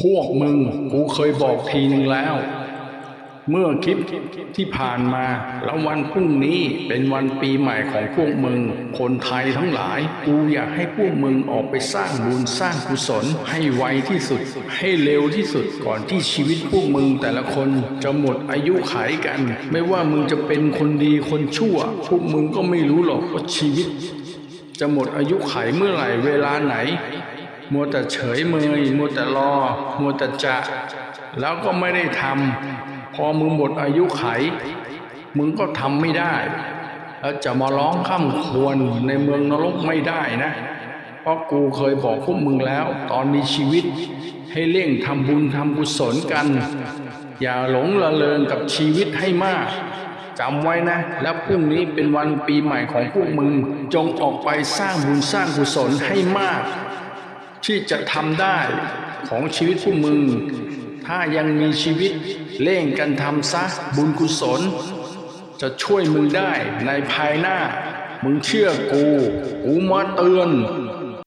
พวกมึงกูเคยบอกทีนึงแล้ว เมื่อคลิปที่ผ่านมาแล้ววันพรุ่งนี้เป็นวันปีใหม่ของพวกมึง คนไทยทั้งหลาย กูอยากให้พวกมึงออกไปสร้างบุญสร้างกุศลให้ไวที่สุด ให้เร็วที่สุดก่อนที่ชีวิตพวกมึงแต่ละคนจะหมดอายุขัยกัน ไม่ว่ามึงจะเป็นคนดีคนชั่ว พวกมึงก็ไม่รู้หรอกว่าชีวิต จะหมดอายุขัยเมื่อไหร่เวลาไหน มัวแต่เฉยเมยมัวแต่รอ มัวแต่จะ แล้วก็ไม่ได้ทำพอมึงหมดอายุไข มึงก็ทำไม่ได้แล้วจะมาร้องข้ามควรในเมืองนรกไม่ได้นะ เพราะกูเคยบอกพวกมึงแล้ว ตอนมีชีวิต ให้เร่งทำบุญทำกุศลกัน อย่าหลงละเลงกับชีวิตให้มากจำไว้นะ แล้วพรุ่งนี้เป็นวันปีใหม่ของพวกมึง จงออกไปสร้างบุญสร้างกุศลให้มาก ที่จะทำได้ของชีวิตผู้มึง ถ้ายังมีชีวิตเร่งกันทำซะบุญกุศล จะช่วยมึงได้ในภายหน้า มึงเชื่อกู กูมาเตือน